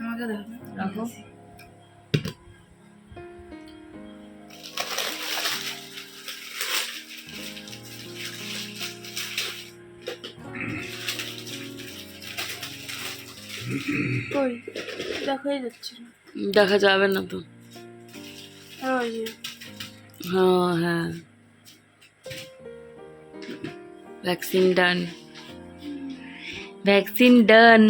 আমাকে দেখো রাখো। দেখাই যাচ্ছে। দেখা যাবে না তো। হ্যাঁ হ্যাঁ। Vaccine done vaccine done.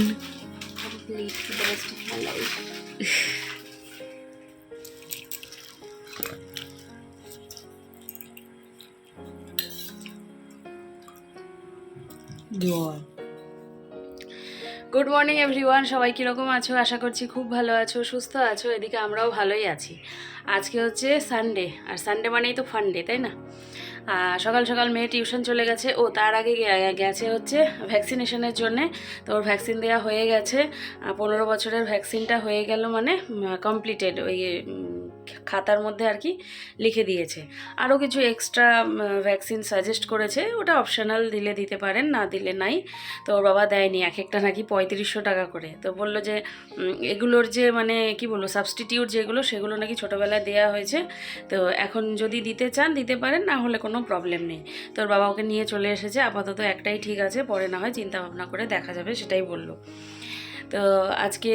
Good morning everyone সবাই কীরকম আছো? আশা করছি খুব ভালো আছো, সুস্থ আছো। এদিকে আমরাও ভালোই আছি। আজকে হচ্ছে সানডে আর সানডে মানেই তো ফান্ডে তাই না? সকাল সকাল মেয়ে টিউশন চলে গেছে, ও তার আগে গেছে হচ্ছে ভ্যাকসিনেশনের জন্যে, তো ওর ভ্যাকসিন দেওয়া হয়ে গেছে পনেরো বছরের ভ্যাকসিনটা হয়ে গেল মানে কমপ্লিটেড ওই খাতার মধ্যে আর কি লিখে দিয়েছে। আরও কিছু এক্সট্রা ভ্যাকসিন সাজেস্ট করেছে। ওটা অপশনাল দিলে দিতে পারেন, না দিলে নাই। তো ওর বাবা দেয়নি, এক একটা নাকি পঁয়ত্রিশশো টাকা করে। তো বলল যে এগুলোর যে মানে কি বলব সাবস্টিটিউট যেগুলো, সেগুলো নাকি ছোটোবেলায় দেওয়া হয়েছে। তো এখন যদি দিতে চান, দিতে পারেন, না হলে কোনো প্রবলেম নেই। তো ওর বাবা ওকে নিয়ে চলে এসেছে। আপাতত একটাই ঠিক আছে, পরে না হয় চিন্তা ভাবনা করে দেখা যাবে, সেটাই বলল। তো আজকে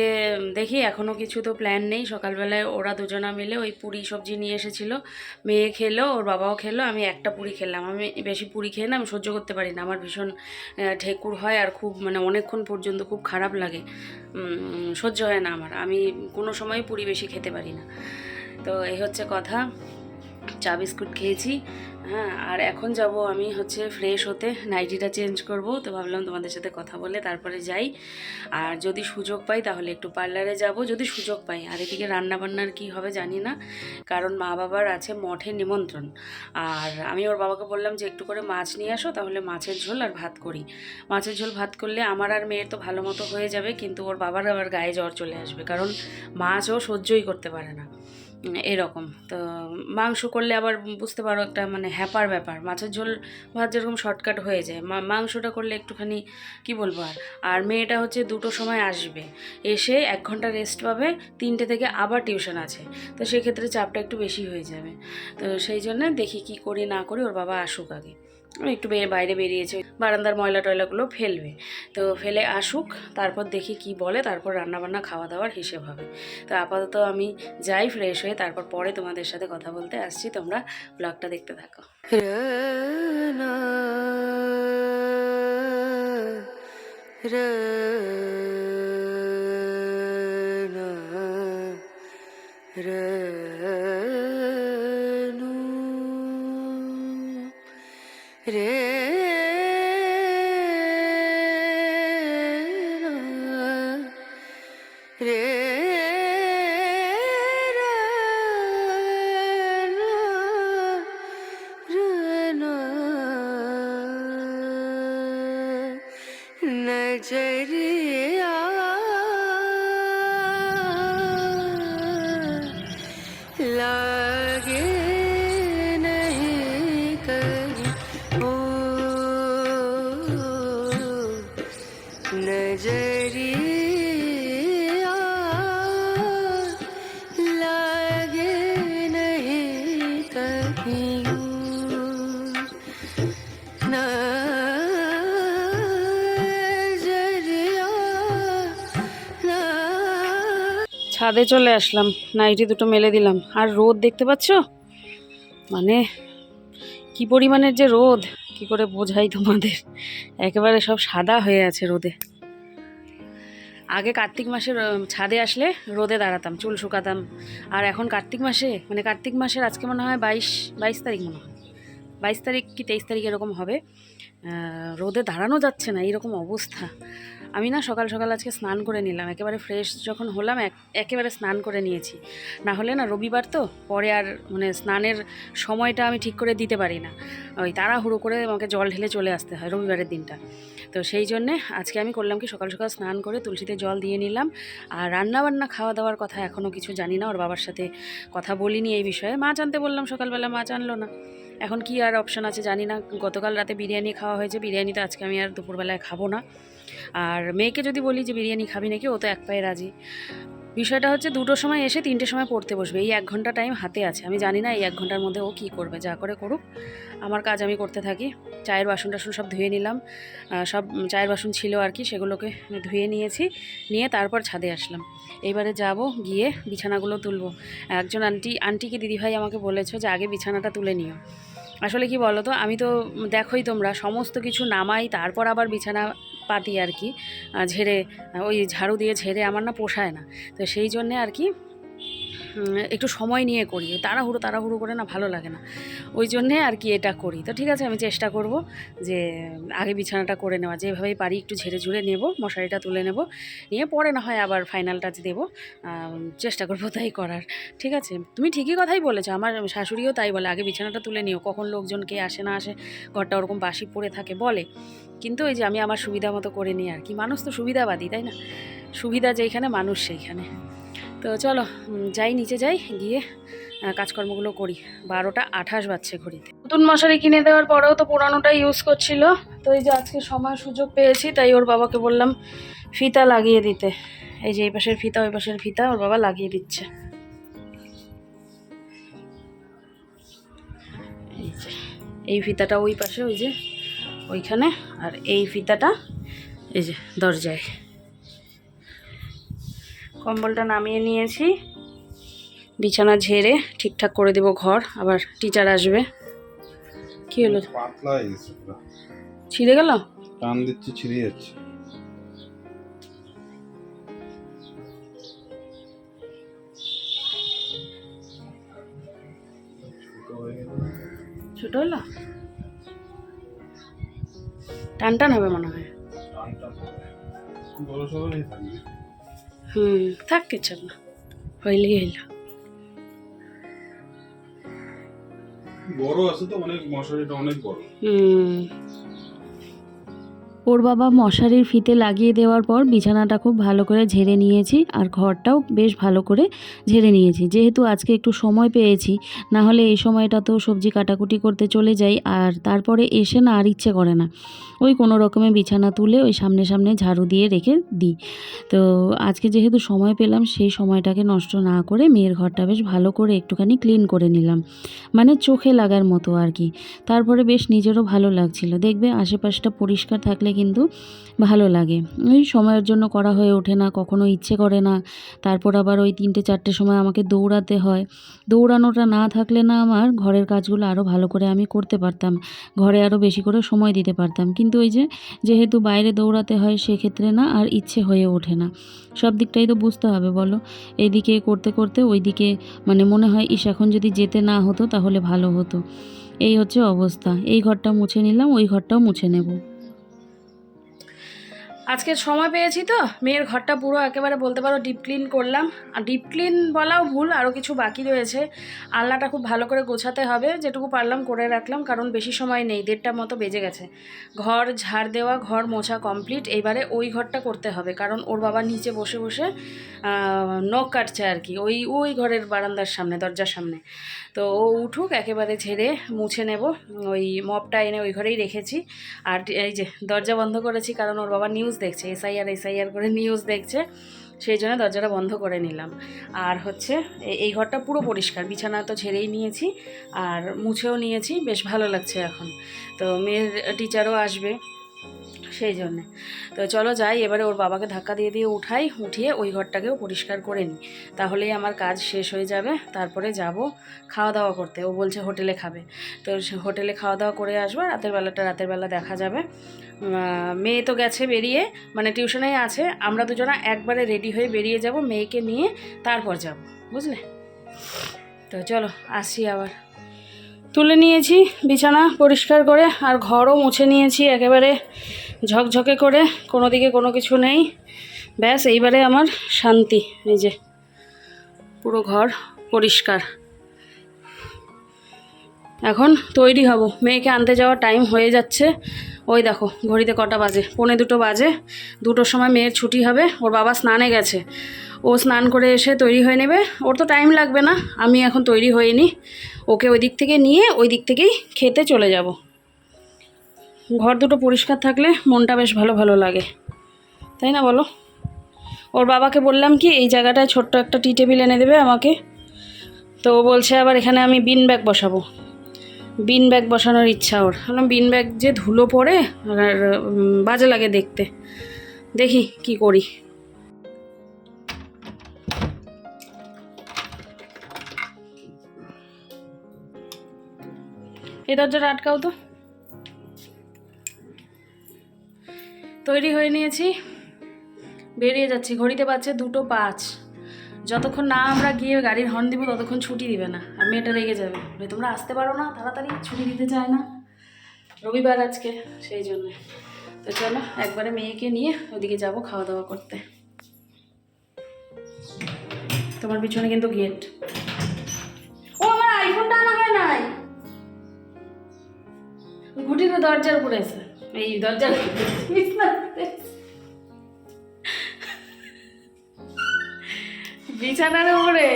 দেখি এখনও কিছু তো প্ল্যান নেই। সকালবেলায় ওরা দুজনা মিলে ওই পুরি সবজি নিয়ে এসেছিল। মেয়ে খেলো, ওর বাবাও খেলো, আমি একটা পুরি খেলাম। আমি বেশি পুরি খেয়ে না, আমি সহ্য করতে পারি না। আমার ভীষণ ঠেকুর হয় আর খুব মানে অনেকক্ষণ পর্যন্ত খুব খারাপ লাগে। সহ্য হয় না আমার। আমি কোনো সময় পুরি বেশি খেতে পারি না। তো এই হচ্ছে কথা। চা বিস্কুট খেয়েছি। হ্যাঁ আর এখন যাব আমি হচ্ছে ফ্রেশ হতে। নাইটিটা চেঞ্জ করব। তো ভাবলাম তোমাদের সাথে কথা বলে তারপরে যাই। আর যদি সুযোগ পাই তাহলে একটু পার্লারে যাব। যদি সুযোগ পাই, আর এদিকে রান্নাবান্নার কি হবে জানি না। কারণ মা বাবার আছে মঠে নিমন্ত্রণ। আর আমি ওর বাবাকে বললাম যে, একটু করে মাছ নিয়ে আসো, তাহলে মাছের ঝোল আর ভাত করি। মাছের ঝোল, ভাত করলে আমার আর মেয়ের তো ভালো মতো হয়ে যাবে, কিন্তু ওর বাবার আবার গায়ে জ্বর চলে আসবে। কারণ মাছও সহ্যই করতে পারে না। এরকম। তো মাংস করলে আবার বুঝতে পারো একটা মানে হ্যাপার ব্যাপার। মাছের ঝোল ভাত যেরকম শর্টকাট হয়ে যায় মাংসটা করলে একটুখানি কি বলব আর? আর মেয়েটা হচ্ছে দুটো সময় আসবে। এসে এক ঘণ্টা রেস্ট পাবে, তিনটে থেকে আবার টিউশন আছে। তো সেক্ষেত্রে চাপটা একটু বেশি হয়ে যাবে। তো সেই জন্য দেখি কি করি না করি, ওর বাবা আসুক আগে। একটু বাইরে বেরিয়েছে, বারান্দার ময়লা টয়লাগুলো ফেলবে। তো ফেলে আসুক, তারপর দেখি কি বলে, তারপর রান্নাবান্না খাওয়া দাওয়ার হিসেব হবে। তো আপাতত আমি যাই ফ্রেশ হয়ে, তারপর পরে তোমাদের সাথে কথা বলতে আসছি। তোমরা ব্লগটা দেখতে থাকো। 그래 ছাদে চলে আসলাম, নাইটি দুটো মেলে দিলাম। আর রোদ দেখতে পাচ্ছ? মানে কি পরিমাণের যে রোদ, কি করে বোঝাই তোমাদের? একেবারে সব সাদা হয়ে আছে রোদে। আগে কার্তিক মাসে ছাদে আসলে রোদে দাঁড়াতাম, চুল শুকাতাম। আর এখন কার্তিক মাসে মানে কার্তিক মাসের আজকে মনে হয় বাইশ বাইশ তারিখ মনে হয়। বাইশ তারিখ কি তেইশ তারিখ এরকম হবে। রোদে দাঁড়ানো যাচ্ছে না, এইরকম অবস্থা। আমি না সকাল সকাল আজকে স্নান করে নিলাম, একেবারে ফ্রেশ যখন হলাম, এক- একেবারে স্নান করে নিয়েছি। না হলে না রবিবার তো, পরে আর মানে স্নানের সময়টা আমি ঠিক করে দিতে পারি না। ওই তাড়াহুড়ো করে আমাকে জল ঢেলে চলে আসতে হয় রবিবারের দিনটা। তো সেই জন্যে আজকে আমি করলাম কি সকাল সকাল স্নান করে তুলসীতে জল দিয়ে নিলাম। আর রান্না বান্না খাওয়া দাওয়ার কথা এখনও কিছু জানি না, ওর বাবার সাথে কথা বলিনি এই বিষয়ে। মাছ আনতে বললাম সকালবেলা মাছ আনলো না। এখন কি আর অপশান আছে জানি না। গতকাল রাতে বিরিয়ানি খাওয়া হয়েছে। বিরিয়ানি তো আজকে আমি আর দুপুরবেলায় খাব না। আর মেয়েকে যদি বলি যে, বিরিয়ানি খাবি নাকি? ও তো এক পায়ে রাজি। বিষয়টা হচ্ছে দুটোর সময় এসে তিনটের সময় পড়তে বসবে। এই এক ঘণ্টা টাইম হাতে আছে। আমি জানি না এই এক ঘণ্টার মধ্যে ও কী করবে, যা করে করুক। আমার কাজ আমি করতে থাকি। চায়ের বাসন টাসন সব ধুয়ে নিলাম। সব চায়ের বাসন ছিল আর কি, সেগুলোকে ধুয়ে নিয়েছি। নিয়ে তারপর ছাদে আসলাম। এইবারে যাব গিয়ে বিছানাগুলো তুলবো। একজন আন্টি, আন্টিকে দিদিভাই আমাকে বলেছ যে, আগে বিছানাটা তুলে নিও। আসলে কি বলো তো আমি তো দেখোই তোমরা, সমস্ত কিছু নামাই, তারপর আবার বিছানা পাতি আর কি ঝেড়ে ওই ঝাড়ু দিয়ে ঝেড়ে আমার না পোষায় না। তো সেই জন্যে আর কি একটু সময় নিয়ে করি তাড়াহুড়ো তাড়াহুড়ো করে না ভালো লাগে না। ওই জন্যে আর কি এটা করি। তো ঠিক আছে, আমি চেষ্টা করব যে আগে বিছানাটা করে নেওয়া। যেভাবেই পারি একটু ঝেড়ে ঝুড়ে নেব, মশারিটা তুলে নেব। নিয়ে পরে না হয় আবার ফাইনাল টাচ দেবো চেষ্টা করব তাই করার। ঠিক আছে? তুমি ঠিকই কথাই বলেছ। আমার শাশুড়িও তাই বলে, আগে বিছানাটা তুলে নিও। কখন লোকজন কে আসে না আসে, ঘরটা ওরকম বাসি পড়ে থাকে, বলে। কিন্তু ওই যে আমি আমার সুবিধা মতো করে নিই আর কি। মানুষ তো সুবিধাবাদী, তাই না? সুবিধা যেইখানে মানুষ সেইখানে। তো চলো যাই, নিচে যাই, গিয়ে কাজকর্মগুলো করি। বারোটা আঠাশ বাজছে ঘড়িতে। নতুন মশারি কিনে দেওয়ার পরেও তো পুরানোটা ইউজ করছিল। তো এই যে আজকে সময় সুযোগ পেয়েছি, তাই ওর বাবাকে বললাম, ফিতা লাগিয়ে দিতে। এই যে এই পাশের ফিতা, ওই পাশের ফিতা, ওর বাবা লাগিয়ে দিচ্ছে। এই ফিতাটা ওই পাশে, ওই যে, ওইখানে, আর এই ফিতাটা, এই যে, দরজায়। কম্বলটা নামিয়ে নিয়েছি। বিছানা ঝেড়ে ঠিকঠাক করে দেব ঘর। আবার টিচার আসবে। কি হলো? পাতলা ছিঁড়ে গেল? টান দিচ্ছে ছিঁড়ে যাচ্ছে। ছোট হলো? টান টান হবে মনে হয়। টান টান বড় সড়োই থাকবে। হুম থাক কিছু না হইলেই হইল বড় আছে তো অনেক মশারিটা অনেক বড় হুম ওর বাবা মশারির ফিতে লাগিয়ে দেওয়ার পর বিছানাটা খুব ভালো করে ঝেড়ে নিয়েছি আর ঘরটাও বেশ ভালো করে ঝেড়ে নিয়েছি। যেহেতু আজকে একটু সময় পেয়েছি, না হলে এই সময়টা তো সবজি কাটাকুটি করতে চলে যাই আর তারপরে এসে না আর ইচ্ছে করে না। ওই কোনো রকমে বিছানা তুলে ওই সামনে সামনে ঝাড়ু দিয়ে রেখে দিই। তো আজকে যেহেতু সময় পেলাম, সেই সময়টাকে নষ্ট না করে মেয়ের ঘরটা বেশ ভালো করে একটুখানি ক্লিন করে নিলাম। মানে চোখে লাগার মতো আর কি। তারপরে বেশ নিজেরও ভালো লাগছিল। দেখবে আশেপাশটা পরিষ্কার থাকলে কিন্তু ভালো লাগে। ওই সময়ের জন্য করা হয়ে ওঠে না, কখনো ইচ্ছে করে না। তারপর আবার ওই তিনটে, চারটে সময় আমাকে দৌড়াতে হয়। দৌড়ানোটা না থাকলে না আমার ঘরের কাজগুলো আরও ভালো করে আমি করতে পারতাম। ঘরে আরও বেশি করে সময় দিতে পারতাম। কিন্তু ওই যে, যেহেতু বাইরে দৌড়াতে হয় সেক্ষেত্রে না আর ইচ্ছে হয়ে ওঠে না। সব দিকটাই তো বুঝতে হবে, বলো? এইদিকে করতে করতে ওইদিকে মানে মনে হয়, ইস, এখন যদি যেতে না হতো তাহলে ভালো হতো। এই হচ্ছে অবস্থা। এই ঘরটা মুছে নিলাম, ওই ঘরটাও মুছে নেব। আজকে সময় পেয়েছি তো। মেয়ের ঘরটা পুরো একেবারে বলতে পারো ডিপ ক্লিন করলাম। আর ডিপ ক্লিন বলাও ভুল আরও কিছু বাকি রয়েছে। আলনাটা খুব ভালো করে গোছাতে হবে, যেটুকু পারলাম করে রাখলাম, কারণ বেশি সময় নেই দেড়টার মতো বেজে গেছে। ঘর ঝাড় দেওয়া, ঘর মোছা কমপ্লিট এবারে ওই ঘরটা করতে হবে, কারণ ওর বাবা নিচে বসে বসে নখ কাটছে আর কি, ওই ওই ঘরের বারান্দার সামনে, দরজার সামনে। তো ও উঠুক, একেবারে ঝেড়ে মুছে নেব, ওই মপটা এনে ওই ঘরেই রেখেছি। আর এই যে দরজা বন্ধ করেছি, কারণ ওর বাবা নিউজ দেখছে, এসআইআর এসআইআর করে নিউজ দেখছে, সেই জন্য দরজাটা বন্ধ করে নিলাম। আর হচ্ছে এই ঘরটা পুরো পরিষ্কার, বিছানা তো ছেড়েই নিয়েছি, আর মুছেও নিয়েছি, বেশ ভালো লাগছে এখন। তো মেয়ের টিচারও আসবে। সেই জন্যে। তো চলো যাই, এবারে ওর বাবাকে ধাক্কা দিয়ে দিয়ে উঠাই, উঠিয়ে ওই ঘরটাকেও পরিষ্কার করে নিই। তাহলেই আমার কাজ শেষ হয়ে যাবে, তারপরে যাব খাওয়া দাওয়া করতে। ও বলছে হোটেলে খাবে। তো হোটেলে খাওয়া দাওয়া করে আসব, রাতের বেলাটা রাতের বেলা দেখা যাবে। মেয়ে তো গেছে বেরিয়ে মানে টিউশনেই আছে, আমরা দুজনা একবারে রেডি হয়ে বেরিয়ে যাব, মেয়েকে নিয়ে তারপর যাব, বুঝলে? তো চলো আসি আবার। তুলে নিয়েছি, বিছানা পরিষ্কার করে আর ঘরও মুছে নিয়েছি একেবারে ঝকঝকে করে কোনো দিকে কোনো কিছু নেই। ব্যাস, এইবারে আমার শান্তি, এই যে পুরো ঘর পরিষ্কার। এখন তৈরি হব। মেয়েকে আনতে যাওয়ার টাইম হয়ে যাচ্ছে। ওই দেখো, ঘড়িতে কটা বাজে? পৌনে দুটো বাজে। দুটোর সময় মেয়ের ছুটি হবে। ওর বাবা স্নানে গেছে। ও স্নান করে এসে তৈরি হয়ে নেবে। ওর তো টাইম লাগবে না। আমি এখন তৈরি হইনি। ওকে ওই দিক থেকে নিয়ে ওই দিক থেকেই খেতে চলে যাব। ঘর দুটো পরিষ্কার থাকলে মনটা বেশ ভালো ভালো লাগে। তাই না বলো? ওর বাবাকে বললাম কি, এই জায়গাটায় ছোট্ট একটা টি টেবিল এনে দেবে আমাকে। তো ও বলছে, আবার এখানে আমি বিন ব্যাগ বসাবো। বিন ব্যাগ বসানোর ইচ্ছা ওর। বললাম বিন ব্যাগ যে ধুলো পড়ে আর বাজে লাগে দেখতে। দেখি কি করি। এই দরজাটা আটকাও তো। তৈরি হয়ে নিয়েছি। বেরিয়ে যাচ্ছি। ঘড়িতে পাচ্ছে দুটো পাঁচ। যতক্ষণ না আমরা গিয়ে গাড়ির হর্ন দিব ততক্ষণ ছুটি দিবে না। আর মেয়েটা রেগে যাবে। বলে, তোমরা আসতে পারো না তাড়াতাড়ি ছুটি দিতে চায় না। রবিবার আজকে সেই জন্য। তো চলো একবারে মেয়েকে নিয়ে ওদিকে যাব খাওয়া দাওয়া করতে। তোমার পিছনে কিন্তু গেট ও আমার আইফোনটা আনা হয় নাই। ঘুটির দরজার উপরে এই দরজার বিছানার উপরে।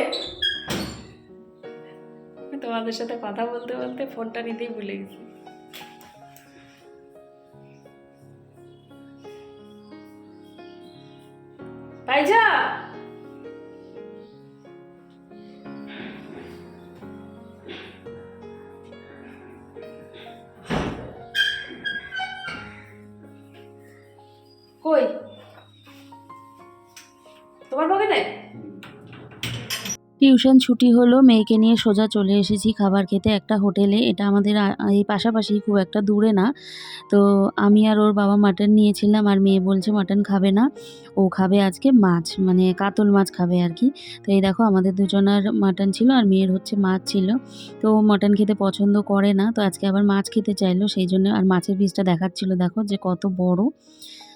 তোমাদের সাথে কথা বলতে বলতে ফোনটা নিতেই ভুলে গেছি টিউশন ছুটি হলো, মেয়েকে নিয়ে সোজা চলে এসেছি খাবার খেতে একটা হোটেলে। এটা আমাদের এই পাশাপাশি খুব একটা দূরে না। তো আমি আর ওর বাবা মাটন নিয়েছিলাম আর মেয়ে বলছে মাটন খাবে না। ও খাবে আজকে মাছ মানে কাতল মাছ খাবে আর কি। তো এই দেখো আমাদের দুজনের মাটন ছিল আর মেয়ের হচ্ছে মাছ ছিল। তো ও মাটন খেতে পছন্দ করে না, তো আজকে আবার মাছ খেতে চাইলো, সেই জন্য আর মাছের পিসটা দেখাচ্ছিল দেখো যে কত বড়।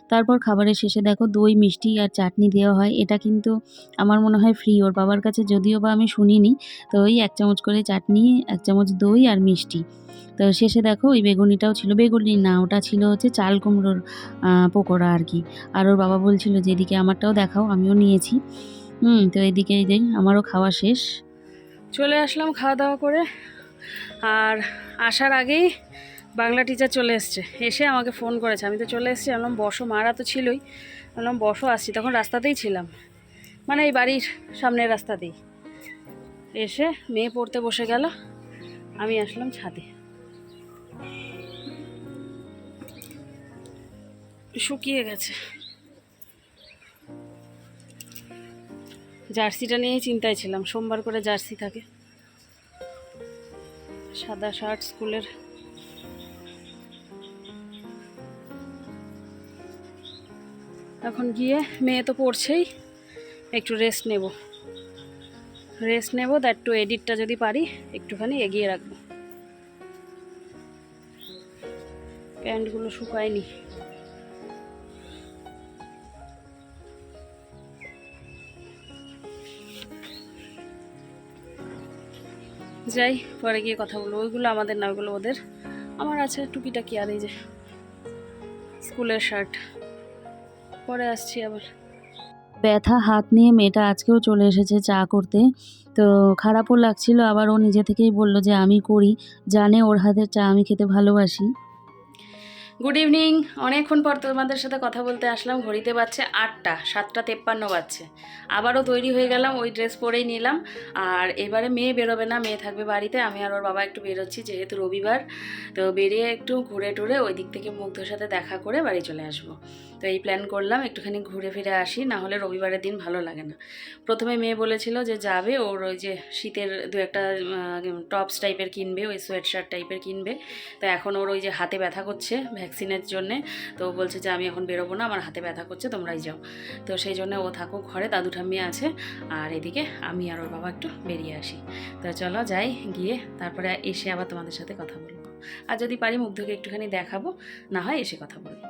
তারপর খাবারের শেষে দেখো দই, মিষ্টি আর চাটনি দেওয়া হয়। এটা কিন্তু আমার মনে হয় ফ্রি ওর বাবার কাছে যদিও বা আমি শুনিনি। তো ওই এক চামচ করে চাটনি, এক চামচ দই আর মিষ্টি। তো শেষে দেখো ওই বেগুনিটাও ছিল। বেগুনি না, ওটা ছিল হচ্ছে চাল কুমড়োর পকোড়া আর কি। আর ওর বাবা বলছিল যে, এদিকে আমারটাও দেখাও, আমিও নিয়েছি। হুম, তো এদিকে এই যে আমারও খাওয়া শেষ। চলে আসলাম খাওয়া দাওয়া করে। আর আসার আগেই বাংলা টিচার চলে এসছে। এসে আমাকে ফোন করেছে। আমি তো চলে এসেছি। বললাম, বসো, মারা তো ছিলই। বললাম, বসো, আসছি। তখন রাস্তাতেই ছিলাম। মানে এই বাড়ির সামনের রাস্তাতেই। এসে মেয়ে পড়তে বসে গেল। আমি আসলাম ছাদে। শুকিয়ে গেছে। জার্সিটা নিয়েই চিন্তায় ছিলাম। সোমবার করে জার্সি থাকে। সাদা শার্ট, স্কুলের এখন গিয়ে মেয়ে তো পড়ছেই, একটু রেস্ট নেব। রেস্ট নেব তা একটু এডিটটা যদি পারি, একটুখানি এগিয়ে রাখব। প্যান্টগুলো শুকায়নি। যাই, পরে গিয়ে কথা বলব। ওইগুলো আমাদের না, ওইগুলো ওদের। আমার আছে টুকিটাকি, আর এই যে স্কুলের শার্ট পরে আসছি আবার। ব্যথা হাত নিয়ে মেয়েটা আজকেও চলে এসেছে চা করতে। তো খারাপও লাগছিল আবার ও নিজে থেকেই বলল যে আমি করি জানে ওর হাতের চা আমি খেতে ভালোবাসি। গুড ইভিনিং অনেকক্ষণ পর তোমাদের সাথে কথা বলতে আসলাম ঘড়িতে বাজছে আটটা সাতটা তেপ্পান্ন বাজছে। আবারও তৈরি হয়ে গেলাম ওই ড্রেস পরেই নিলাম। আর এবারে মেয়ে বেরোবে না মেয়ে থাকবে বাড়িতে আমি আর ওর বাবা একটু বেরোচ্ছি যেহেতু রবিবার। তো বেরিয়ে একটু ঘুরে টুরে ওই দিক থেকে মুগ্ধর সাথে দেখা করে বাড়ি চলে আসব। তো এই প্ল্যান করলাম, একটুখানি ঘুরে ফিরে আসি, না হলে রবিবারের দিন ভালো লাগে না। প্রথমে মেয়ে বলেছিল যে যাবে, ওর ওই যে শীতের দু একটা টপস টাইপের কিনবে, ওই সোয়েট শার্ট টাইপের কিনবে। তো এখন ওর ওই যে হাতে ব্যথা করছে ভ্যাকসিনের জন্যে, তো ও বলছে যে, আমি এখন বেরোবো না, আমার হাতে ব্যথা করছে, তোমরাই যাও। তো সেই জন্য ও থাকুক ঘরে, দাদু ঠাম্মি আছে। আর এদিকে আমি আর ওর বাবা একটু বেরিয়ে আসি। তো চলো যাই, গিয়ে তারপরে এসে আবার তোমাদের সাথে কথা বলব। আর যদি পারি মুগ্ধকে একটুখানি দেখাবো, না হয় এসে কথা বলব।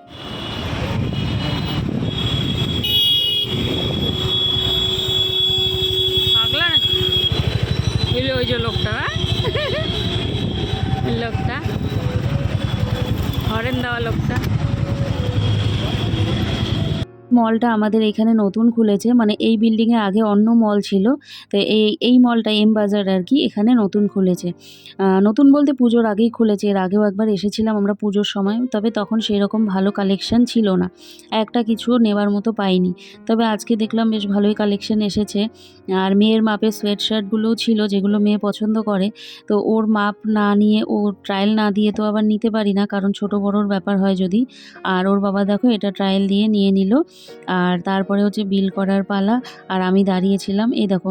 ওই যে লোকটা হ্যাঁ? লোকটা হরেন দেওয়া লোকটা মলটা আমাদের এখানে নতুন খুলেছে মানে এই বিল্ডিংয়ে আগে অন্য মল ছিল, তো এই এই মলটা এম বাজার আর কি এখানে নতুন খুলেছে। নতুন বলতে পুজোর আগেই খুলেছে, এর আগেও একবার এসেছিলাম আমরা পুজোর সময়, তবে তখন সেই রকম ভালো কালেকশন ছিল না। একটা কিছু নেবার মতো পাইনি, তবে আজকে দেখলাম বেশ ভালোই কালেকশন এসেছে, আর মেয়ের মাপের সোয়েট শার্টগুলোও ছিল যেগুলো মেয়ে পছন্দ করে, তো ওর মাপ না নিয়ে, ও ট্রায়াল না দিয়ে তো আবার নিতে পারি না, কারণ ছোট বড়োর ব্যাপার হয় যদি, আর ওর বাবা দেখো এটা ট্রায়াল দিয়ে নিয়ে নিল আর তারপরে হচ্ছে বিল করার পালা। আর আমি দাঁড়িয়েছিলাম, এই দেখো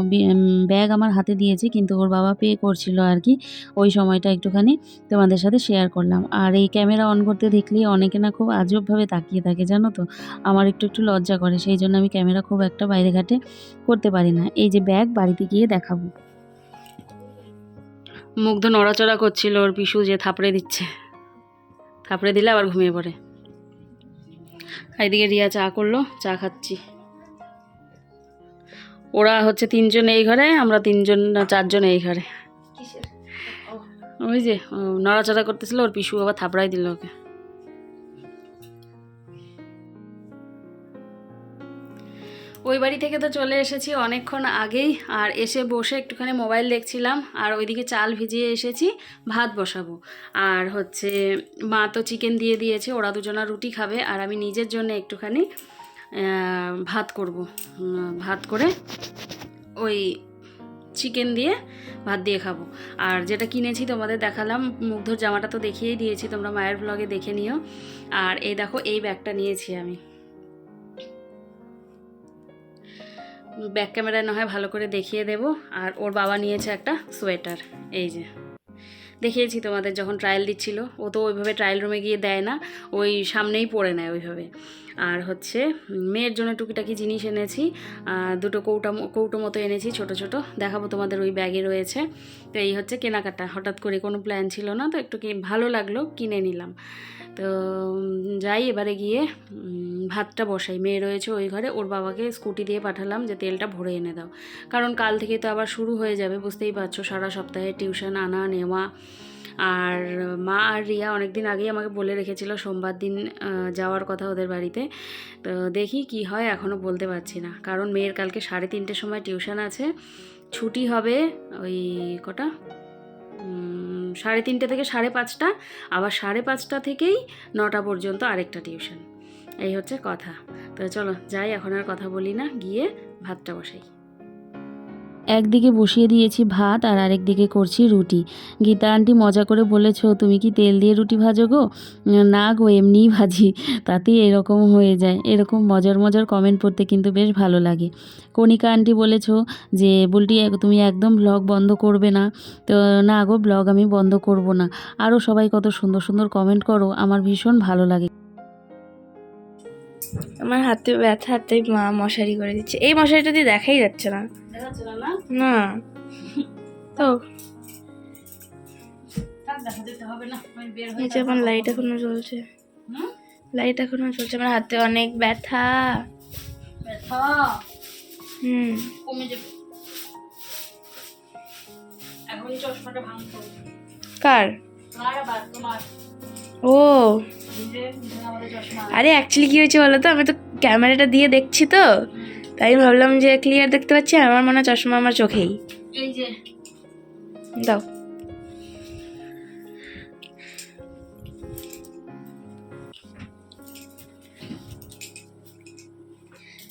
ব্যাগ আমার হাতে দিয়েছে, কিন্তু ওর বাবা পে করছিল আর কি। ওই সময়টা একটুখানি তোমাদের সাথে শেয়ার করলাম। আর এই ক্যামেরা অন করতে দেখলেই অনেকে না খুব আজবভাবে তাকিয়ে থাকে, জানো তো? আমার একটু একটু লজ্জা করে, সেই জন্য আমি ক্যামেরা খুব একটা বাইরে ঘাটে করতে পারি না। এই যে ব্যাগ, বাড়িতে গিয়ে দেখাবো। মুগ্ধ নড়াচড়া করছিল ওর পিসু যে থাপড়ে দিচ্ছে। থাপড়ে দিলে আবার ঘুমিয়ে পড়ে। এদিকে রিয়া চা করল চা খাচ্ছি। ওরা হচ্ছে তিনজন এই ঘরে আমরা তিনজন না চারজন এই ঘরে। ওই যে নড়াচড়া করতেছিল ওর পিসু আবার থাপড়াই দিল ওকে। ওই বাড়ি থেকে তো চলে এসেছি অনেকক্ষণ আগেই, আর এসে বসে একটুখানি মোবাইল দেখছিলাম, আর ওইদিকে চাল ভিজিয়ে এসেছি, ভাত বসাবো। আর হচ্ছে, মা তো চিকেন দিয়ে দিয়েছে, ওরা দুজনা রুটি খাবে, আর আমি নিজের জন্য একটুখানি ভাত করব। ভাত করে ওই চিকেন দিয়ে ভাত দিয়ে খাব। আর যেটা কিনেছি তোমাদের দেখালাম, মুগ্ধর জামাটা তো দেখিয়েই দিয়েছি, তোমরা মায়ের ব্লগে দেখে নিও। আর এই দেখো, এই ব্যাগটা নিয়েছি আমি। ব্যাক ক্যামেরায় না হয় ভালো করে দেখিয়ে দেব। আর ওর বাবা নিয়েছে একটা সোয়েটার, এই যে। দেখিয়েছি তোমাদের যখন ট্রায়াল দিচ্ছিল। ও তো ওইভাবে ট্রায়াল রুমে গিয়ে দেয় না, ওই সামনেই পড়ে নেয় ওইভাবে। আর হচ্ছে মেয়ের জন্য টুকিটাকি জিনিস এনেছি। দুটো কৌটা কৌটো মতো এনেছি, ছোট ছোট। দেখাবো তোমাদের ওই ব্যাগে রয়েছে। তো এই হচ্ছে কেনাকাটা। হঠাৎ করে কোনো প্ল্যান ছিল না, তো একটু কি- ভালো লাগল, কিনে নিলাম। তো যাই এবারে গিয়ে ভাতটা বসাই। মেয়ে রয়েছে ওই ঘরে, ওর বাবাকে স্কুটি দিয়ে পাঠালাম যে তেলটা ভরে এনে দাও। কারণ কাল থেকে তো আবার শুরু হয়ে যাবে, বুঝতেই পারছ, সারা সপ্তাহে টিউশন আনা, নেওয়া। আর মা আর রিয়া অনেক দিন আগেই আমাকে বলে রেখেছিল সোমবার দিন যাওয়ার কথা ওদের বাড়িতে। তো দেখি কি হয় এখনও বলতে পারছি না। কারণ মেয়ের কালকে সাড়ে তিনটের সময় টিউশন আছে। ছুটি হবে ওই কটা? সাড়ে তিনটে থেকে সাড়ে পাঁচটা। আবার সাড়ে পাঁচটা থেকেই নটা পর্যন্ত আরেকটা টিউশন। এই হচ্ছে কথা। তো চলো, যাই, এখন আর কথা বলি না। গিয়ে ভাতটা বসাই। একদিকে বসিয়ে দিয়েছি ভাত আর আরেক দিকে করছি রুটি। গীতা আন্টি মজা করে বলেছ, তুমি কি তেল দিয়ে রুটি ভাজো গো? না গো, এমনিই ভাজি। তাতেই এরকম হয়ে যায়। এরকম মজার মজার কমেন্ট পড়তে কিন্তু বেশ ভালো লাগে। কণিকা আন্টি বলেছ যে, বুলটি তুমি একদম ব্লগ বন্ধ করবে না। তো, না গো ব্লগ আমি বন্ধ করব না। আরও সবাই কত সুন্দর সুন্দর কমেন্ট করো, আমার ভীষণ ভালো লাগে। আমার হাতে ব্যথা তাই মা মশারি করে দিচ্ছে। এই মশারিটা দিয়ে দেখাই যাচ্ছে না। না তো। থাক, দেখা যেতে হবে না আমি বের এই যে আমার লাইট এখনও জ্বলছে। লাইট এখনও চলছে আমার হাতে অনেক ব্যথা। হুম। কমে যাবে। এখনই চশমাটা ভাঙতে কার? তোমার? ও। আরে অ্যাকচুয়ালি কি হয়েছে বলো তো আমি তো ক্যামেরাটা দিয়ে দেখছি তো। তাই ভাবলাম যে ক্লিয়ার দেখতে পাচ্ছি আমার মনে হয় চশমা আমার চোখেই। এই যে। দাও।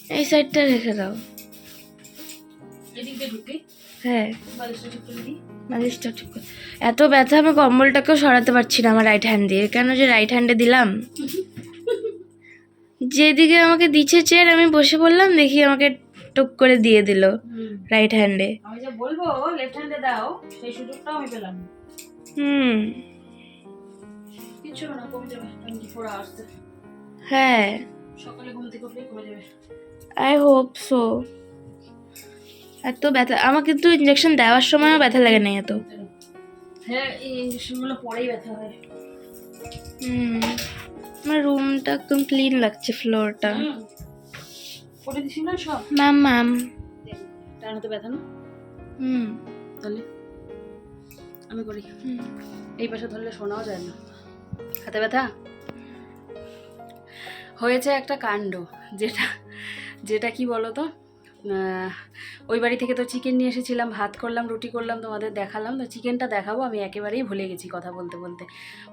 এই সাইডটা রেখে দাও। হ্যাঁ। মালিশটা ঠিক এত ব্যথা আমি কম্বলটাকেও সরাতে পারছি না আমার রাইট হ্যান্ড দিয়ে। কেন যে রাইট হ্যান্ডে দিলাম? যেদিকে আমাকে দিচ্ছে চেয়ার আমি বসে পড়লাম দেখি আমাকে টুক করে দিয়ে দিল রাইট হ্যান্ডে আমি যে বলব লেফট হ্যান্ডে দাও সেই সুযোগটাও আমি পেলাম। হুম। কিচ্ছু না কমে যাবে আওয়ার্স হ্যাঁ। সকালে ঘুম থেকে উঠলেই কমে যাবে। আই হোপ সো এত ব্যথা আমার কিন্তু ইঞ্জেকশন দেওয়ার সময়ও ব্যথা লাগে না এত। হ্যাঁ ইঞ্জেকশনগুলো পরেই ব্যথা হয়। হুম আমার রুমটা একদম ক্লিন লাগছে ফ্লোরটা। করে দিছি না সব? ম্যাম ম্যাম ডান হাতে ব্যথা না? হুম। তাহলে আমি করি। এই পাশে ধরলে শোনাও যায় না। হাতে ব্যথা? হয়েছে একটা কাণ্ড যেটা যেটা কি বলো তো ওই বাড়ি থেকে তো চিকেন নিয়ে এসেছিলাম, ভাত করলাম, রুটি করলাম, তোমাদের দেখালাম। তো চিকেনটা দেখাবো, আমি একেবারেই ভুলে গেছি কথা বলতে বলতে।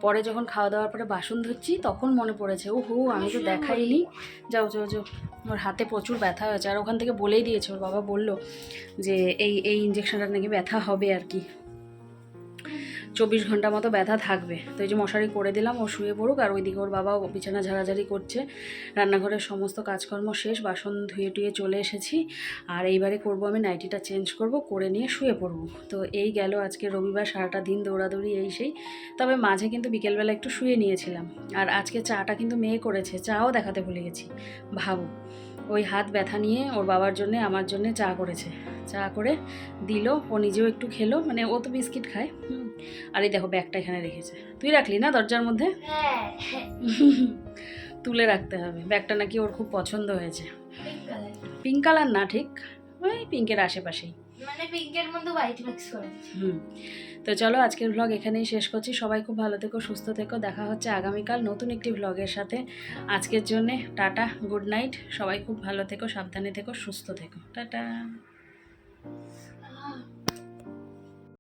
পরে যখন খাওয়া দাওয়ার পরে বাসন ধুচ্ছি, তখন মনে পড়েছে ও হো আমি তো দেখাইনি। যাও যাও যাও, ওর হাতে প্রচুর ব্যথা হয়েছে। আর ওখান থেকে বলেই দিয়েছে, ওর বাবা বলল যে, এই এই ইঞ্জেকশনটা নাকি ব্যথা হবে আর কি। চব্বিশ ঘণ্টা মতো ব্যথা থাকবে। তো এই যে মশারি করে দিলাম, ও শুয়ে পড়ুক আর ওইদিকে ওর বাবা বিছানা ঝাড়াঝাড়ি করছে। রান্নাঘরের সমস্ত কাজকর্ম শেষ, বাসন ধুয়ে টুয়ে চলে এসেছি। আর এইবারে করব আমি নাইটিটা চেঞ্জ করব, করে নিয়ে শুয়ে পড়ব। তো এই গেল আজকে রবিবার, সারাটা দিন দৌড়াদৌড়ি এই সেই। তবে মাঝে কিন্তু বিকেলবেলা একটু শুয়ে নিয়েছিলাম। আর আজকে চাটা কিন্তু মেয়ে করেছে, চাও দেখাতে ভুলে গেছি। ভাবো, ওই হাত ব্যথা নিয়ে ওর বাবার জন্যে, আমার জন্যে চা করেছে। চা করে দিল, ও নিজেও একটু খেলো মানে ও তো বিস্কিট খায়। আর এই দেখো ব্যাগটা এখানে রেখেছে। তুই রাখলি না দরজার মধ্যে? হ্যাঁ। তুলে রাখতে হবে। ব্যাগটা নাকি ওর খুব পছন্দ হয়েছে। পিঙ্ক কালার না ঠিক? ওই পিঙ্কের আশেপাশেই। মানে পিঙ্কের মধ্যে হোয়াইট মিক্স করে। হুম। তো চলো আজকের ভ্লগ এখানেই শেষ করছি। সবাই খুব ভালো থেকো সুস্থ থেকো। দেখা হচ্ছে আগামীকাল নতুন একটি ভ্লগের সাথে। আজকের জন্যে টাটা গুড নাইট সবাই খুব ভালো থেকো সাবধানে থেকো সুস্থ থেকো। টাটা।